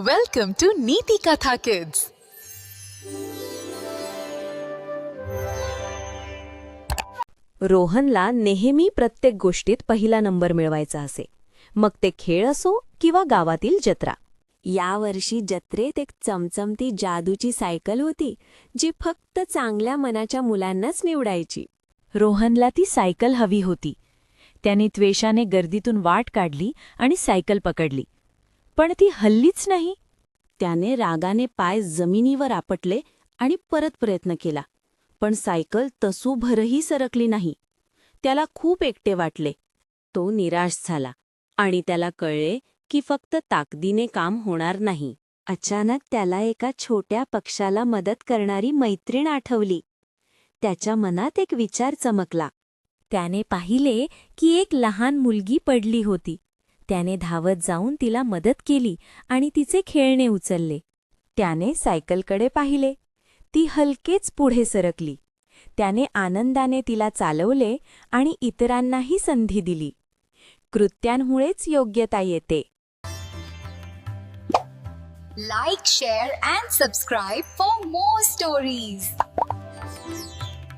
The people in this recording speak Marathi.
वेलकम टू नीति कथा किड्स रोहनला नेहमी प्रत्येक गोष्टीत पहिला नंबर मिळवायचा असे. मग ते खेळ असो किंवा गावातील जत्रा. यावर्षी जत्रेत एक चमचमती जादूची सायकल होती जी फक्त चांगल्या मनाच्या मुलांनाच निवडायची. रोहनला ती सायकल हवी होती. त्याने त्वेषाने गर्दीतून वाट काढली आणि सायकल पकडली. पण ती हल्लीच नाही. त्याने रागाने पाय जमिनीवर आपटले आणि परत प्रयत्न केला. पण सायकल तसूभरही सरकली नाही. त्याला खूप एकटे वाटले. तो निराश झाला आणि त्याला कळले की फक्त ताकदीने काम होणार नाही. अचानक त्याला एका छोट्या पक्षाला मदत करणारी मैत्रीण आठवली. त्याच्या मनात एक विचार चमकला. त्याने पाहिले की एक लहान मुलगी पडली होती. त्याने धावत जाऊन तिला मदत केली आणि तिचे खेळणे उचलले. त्याने सायकलकडे पाहिले. ती हलकेच पुढे सरकली. त्याने आनंदाने तिला चालवले आणि इतरांनाही संधी दिली. कृत्यांमुळेच योग्यता येते. Like share and subscribe for more stories